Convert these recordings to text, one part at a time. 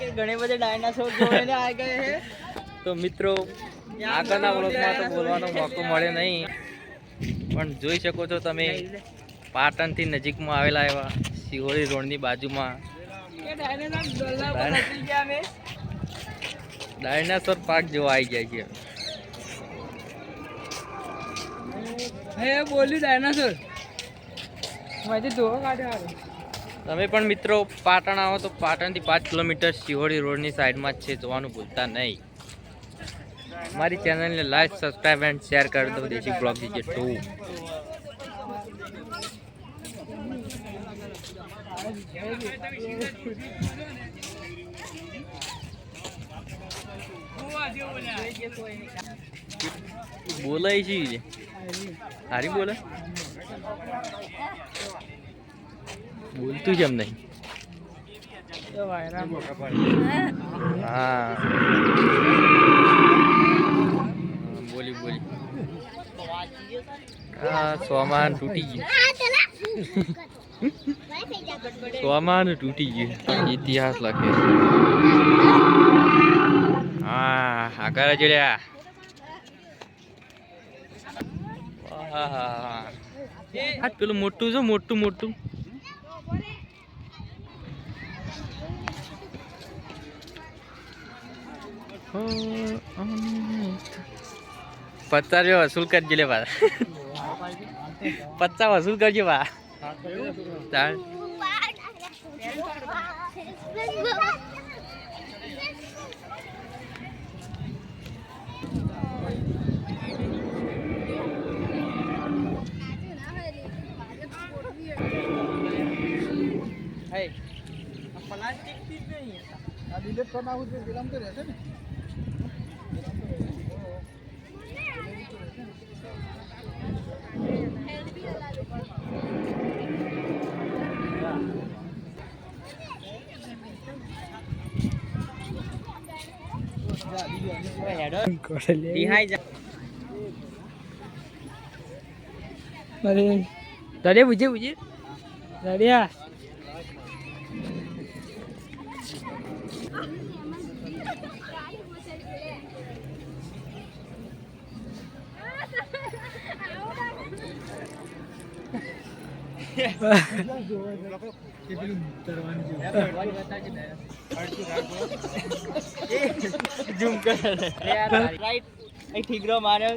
કે ઘણે બધે ડાયનાસોર જોઈને આ ગયે છે તો મિત્રો આગળના વ્લોગમાં તો બોલવાનો મોકો મળે નહીં. પણ જોઈ શકો છો તમે પાટણથી નજીકમાં આવેલા એવા સિહોરી રોડની બાજુમાં. ડાયનાસોર પાર્ક જોવા આવી ગયા છે. હે બોલ્યું ડાયનાસોર. માંથી ધોવા કાઢ્યો તમે પણ મિત્રો પાટણ આવો તો પાટણથી પાંચ કિલોમીટર સિહોરી રોડની સાઈડમાં જ છે, જોવાનું ભૂલતા નહીં. મારી ચેનલને લાઈક સબસ્ક્રાઈબ એન્ડ શેર કરી દો, દેશી બ્લોગ દીજે ટુ બોલાય છે હારી બોલે? બોલતું એમ નહીં. હા. બોલી બોલી. હા સોમાન તૂટી ગયું. સોમાન તૂટી ગયું. ઇતિહાસ લખે. હા આકાર જોડ્યા આ પેલું મોટું છે, મોટું મોટું. પચાસ રૂપિયા વસૂલ કરજે લે બા. પચાસ વસૂલ કરજે હે પ્લાસ્ટિકથી નહીં. આ ડિલીટ કરી નાખું તો રહેશે ને. અરે. દાદા બુજે બુજે. દાદા ઝૂમ કર. રાઈટ ઠીકરો માર્યો.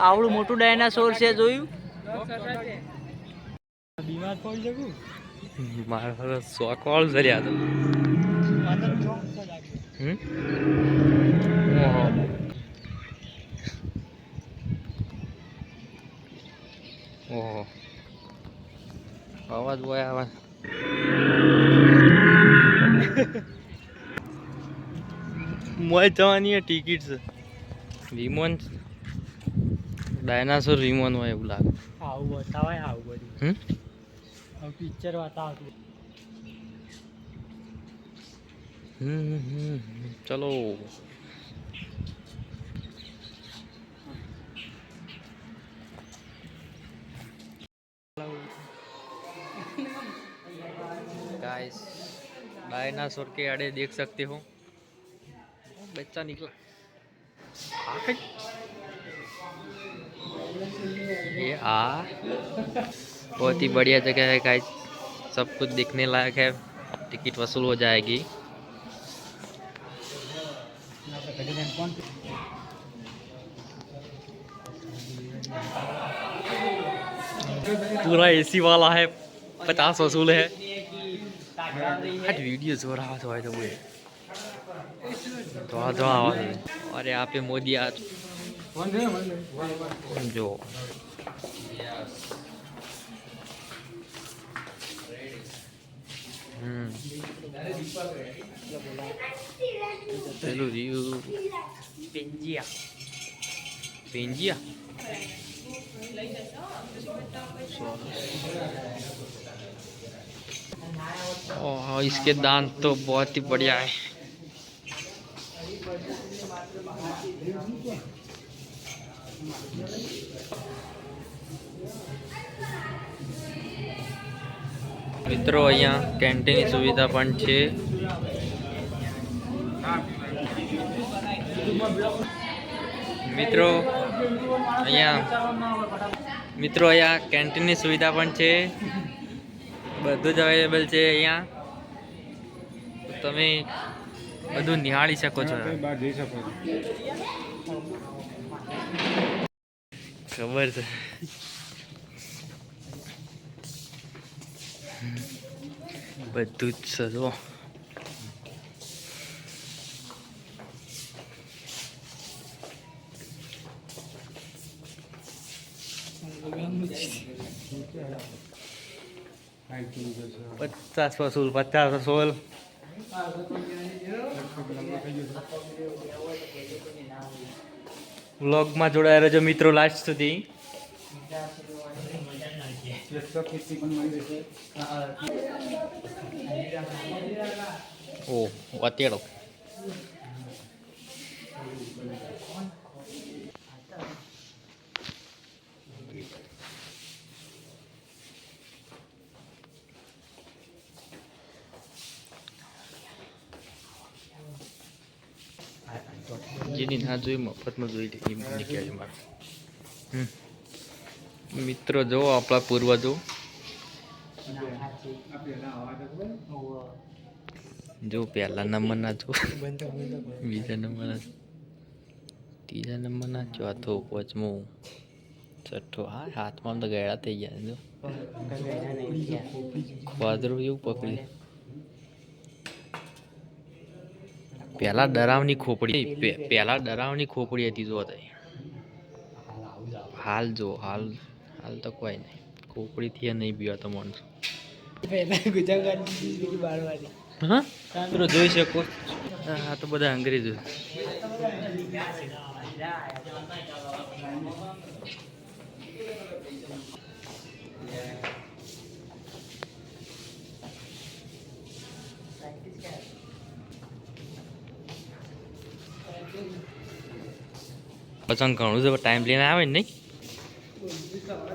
આવડું મોટું ડાયનાસોર છે જોયું? બીમાર પડી જવું? મારા શોખ વાળું જર્યા તો હમ? ઓહો. ઓહો. અવાજ હોય અવાજ મોય જવાની ટિકિટ છે વિમોન ડાયનાસોર વિમોન હોય એવું લાગે આવું બતાવાય આવું બધું હમ આવું પિક્ચર બતાવતું હમ હમ હમ. ચલો गाइस डायनासोर के आड़े देख सकते हो बच्चा निकला। ये आ। बहुत ही बढ़िया जगह है गाइस सब कुछ देखने लायक है। टिकट वसूल हो जाएगी। पूरा एसी वाला है। पचास वसूल है। हट वीडियो जो रहा था वो तो तो आवाज और यहाँ पे मोदी आज जो हम्म પેલું રહ્યું પેંજિયા पेंजिया ओह इसके दांत तो बहुत ही बढ़िया है મિત્રો અહીંયા કેન્ટીનની સુવિધા પણ છે. મિત્રો અહીંયા મિત્રો અહીંયા કેન્ટીનની સુવિધા પણ છે. બધું જ અવેલેબલ છે અહીંયા. તમે બધું નિહાળી શકો છો. ખબર છે. બધું જ સજો પચાસ વસૂલ પચાસ વસૂલ વ્લોગમાં જોડાયા રહેજો મિત્રો લાસ્ટ સુધી એકસો પીસી પણ મળી જશે ઓ અત્યારો જેની ના જોઈ મફતમાં જોઈ લે એમ નીકળે મારે હમ. મિત્રો, જો આપણા પૂર્વજો. જો પહેલા નંબરના જો બીજા નંબરના ત્રીજા નંબરના ચોથો પાંચમો. છઠ્ઠો. હા, હાથમાં તો ગયડા થઈ ગયા જો. ખોદરું એવું પકડી. પહેલા ડરાવની ખોપડી પહેલા ડરાવની ખોપડી હતી, જો તઈ હાલ જો, હાલ. હાલ તો કોઈ નહીં. કોકડી થી નહીં પીવા તો માણસો. પહેલા ગુજરાતી હા? મિત્રો જોઈ શકો. હા તો બધા અંગ્રેજો. પસંદ ઘણું છે ટાઈમ લઈને આવે ને નહીં?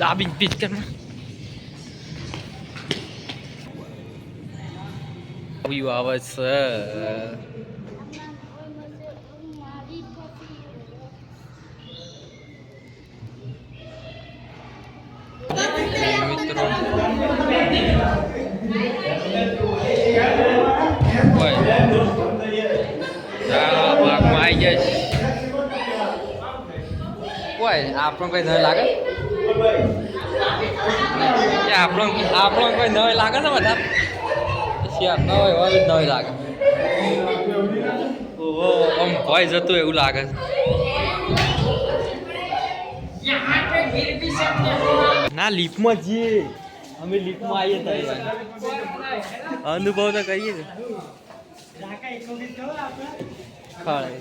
આગળ દાબી પીચ કરમાં આવ્યું આવે છે મિત્રો ઓય. આ ભાગમાં આવી જાય છે. ઓય, આપણો કઈ નવી લાગે આપણો આપણો કોઈ નવી લાગે છે બધા? પછી આપણો ન હોય જ નવી લાગે. ઓહો, આમ ભય જતું એવું લાગે છે. ના લીફમાં જઈએ. અમે લીફમાં આવીએ તો અનુભવ તો કરીએ ને ખાડે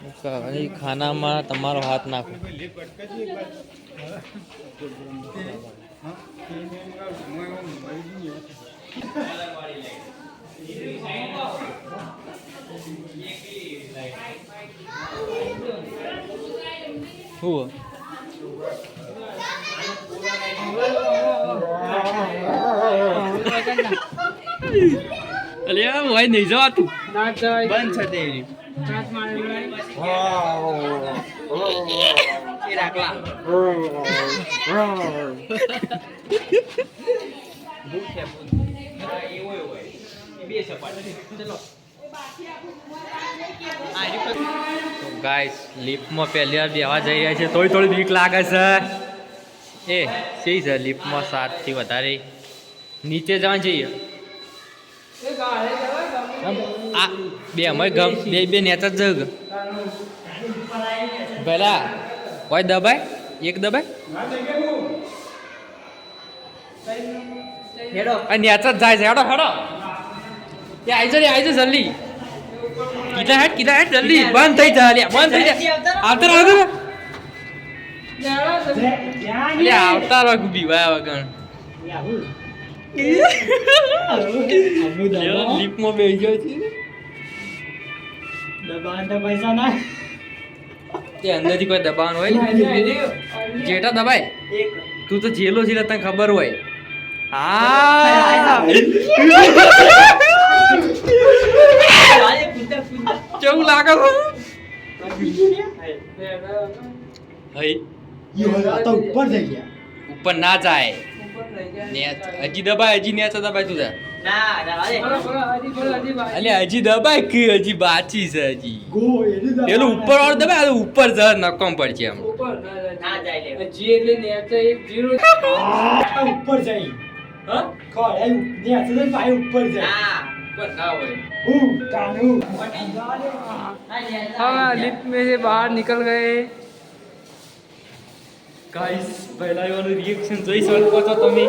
ઓહો. ખાનામાં તમારો હાથ નાખો. અલે ભાઈ નહીં જવાતું. બંધ છે તે ગાઈસ લિફ્ટમાં પહેલી વાર બેવા જઈ રહ્યા છે. થોડી થોડી બીક લાગે છે. એ, સી છે લિફ્ટમાં સાતથી વધારે. નીચે જવા જઈએ બે, અમે ગમ, બે બે નેતા જ જગ. પેલા કોઈ દબાય? એક દબાય? આ નેચા જાય છે. હેડો હેડો. એ આઈ જા આઈ જા જલ્દી. કીધા હેડ કીધા હેડ જલ્દી. બંધ થઈ જા લ્યા. બંધ થઈ જા. આવતા રહો લે આવતા રહો ગુબી. વાયા વગણ લીપમાં બેસી ગયો છે. તે અંદરથી કોઈ દબાણ હોય? જેટા દબાય? તું તો જેલો છે તને ખબર હોય. હા. કેવું લાગે છે? ઉપર ના જાય. હજી દબાય હજી નેચા દબાય તું જા અલે હજી દબાય કે હજી બાચી છે હજી પેલું ઉપર વાળું દબાય આ ઉપર જ નકોમ પડશે એમ ઉપર જાય હા ખોડાય ને આસે પાય ઉપર જાય ઉપર ના હોય હું કાનું हाँ लिफ्ट में से बाहर निकल गए ગાઈસ પહેલા એવાનું રિએક્શન જોઈ શકો છો તમે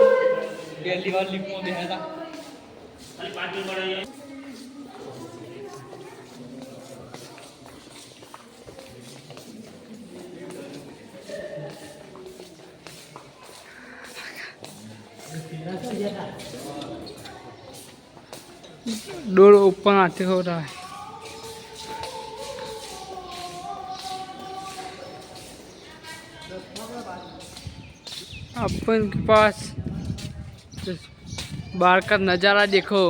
પહેલી વાર લિફ્ટમાં બેઠા હતા डोर ओपन आते हो रहा है अपन के पास बाहर का नज़ारा देखो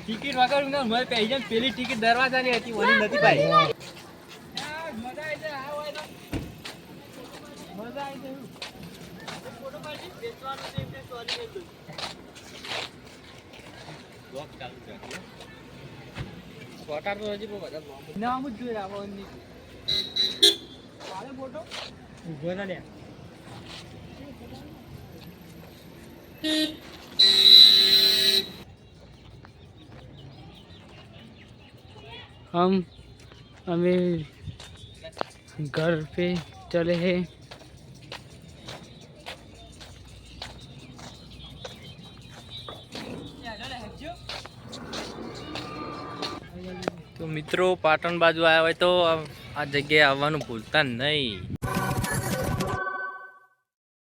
ટિકિટ વગર ને મારે પહેલી જાય પેલી ટિકિટ દરવાજાની હતી ઓની નથી ભાઈ ફોટા તો હજી બહુ બધા નામ જ જોઈ આવવાની પાડે ફોટો ઉભો ના લે हम हमें घर पे चले हैं મિત્રો પાટણ બાજુ આવ્યા હોય તો આ જગ્યાએ આવવાનું ભૂલતા નહીં.